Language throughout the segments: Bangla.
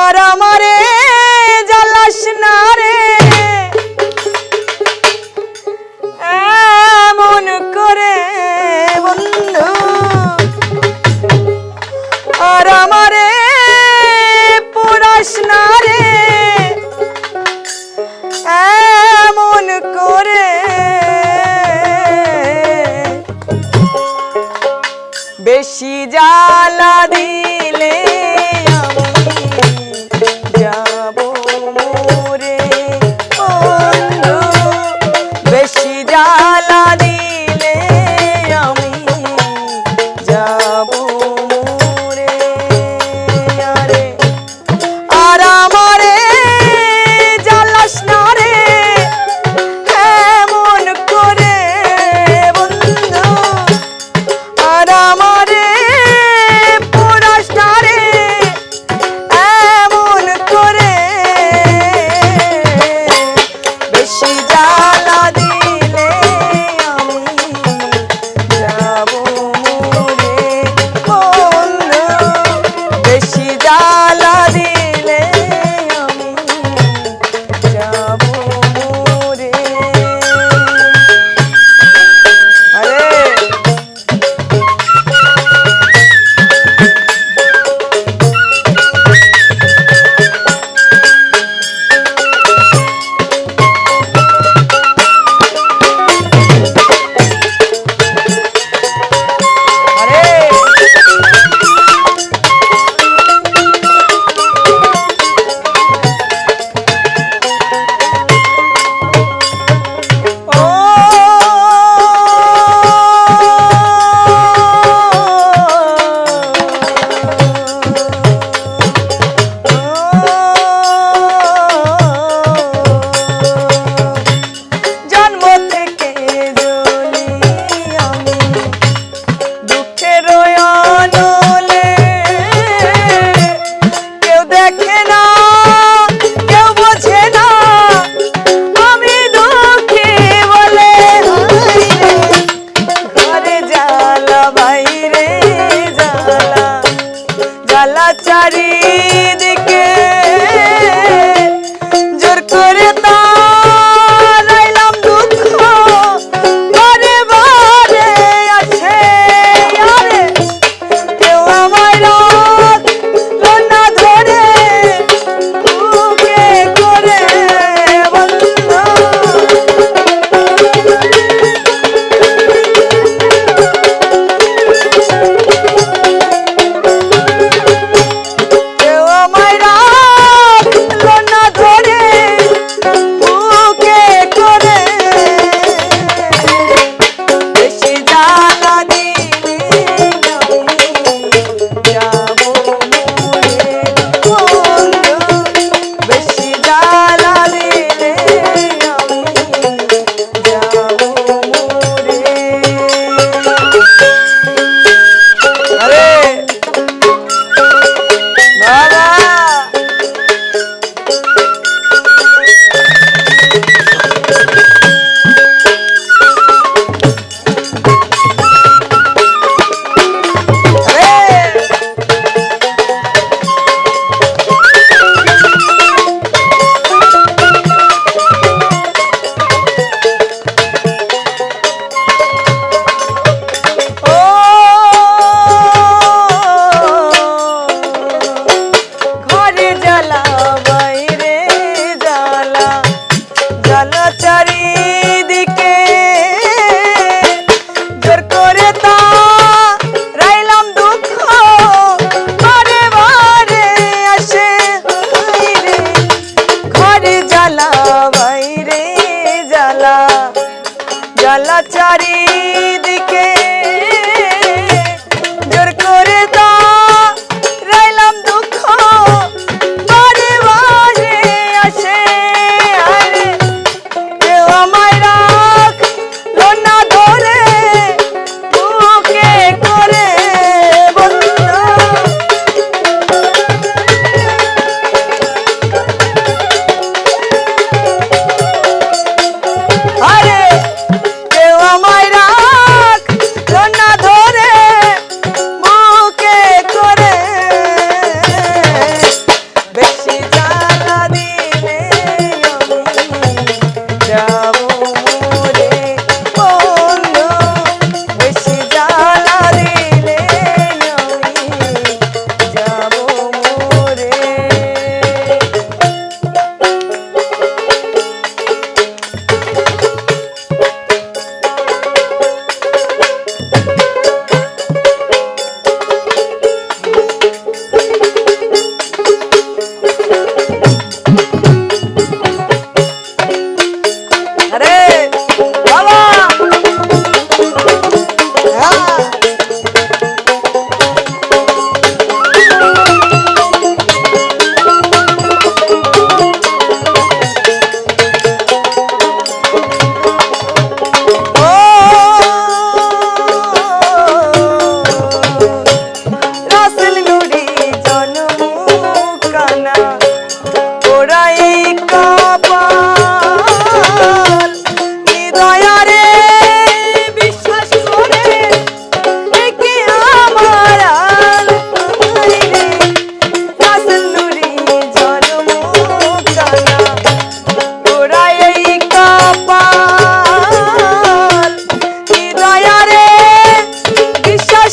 আর আমারে জ্বালাস না।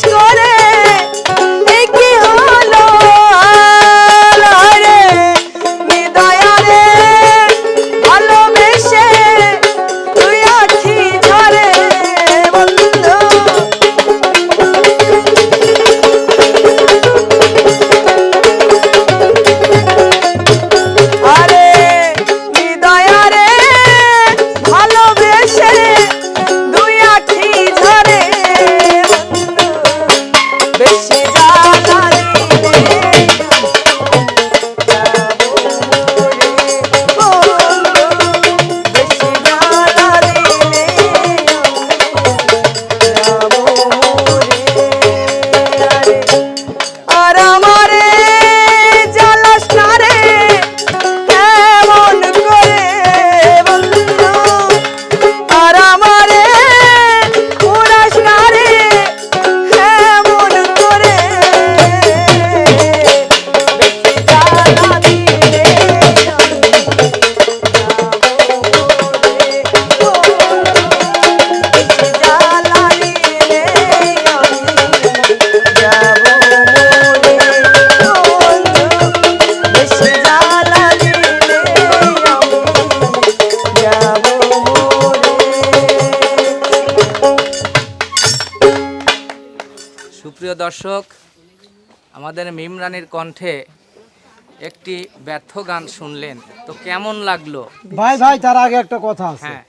Let's go! দর্শক আমাদের মিমরানির কণ্ঠে একটি ব্যর্থ গান শুনলেন। তো কেমন লাগল? ভাই ভাই তার আগে একটা কথা আছে। হ্যাঁ।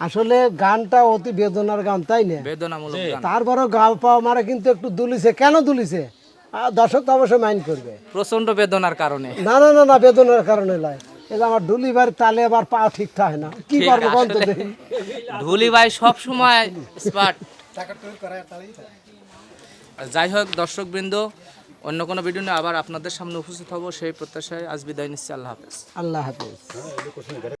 আসলে গানটা অতি বেদনার গান তাই না? বেদনামূলক গান। তারপরও গাল পাওয়া মারা কিন্তু একটু দুলিছে। কেন দুলিছে? দর্শক তো অবশ্যই মাইন্ড করবে। প্রচণ্ড বেদনার কারণে। না না না না বেদনার কারণে নয়। এই যে আমার ডুলিবার তালে আবার পা ঠিক থাকে না। কি করব সব সময় স্মার্ট যাই হোক, দর্শকবৃন্দ, অন্য কোনো ভিডিও নিয়ে আবার আপনাদের সামনে উপস্থিত হব। সেই প্রত্যাশায় আজ বিদায় নিচ্ছি। আল্লাহ হাফেজ। আল্লাহ হাফিজ।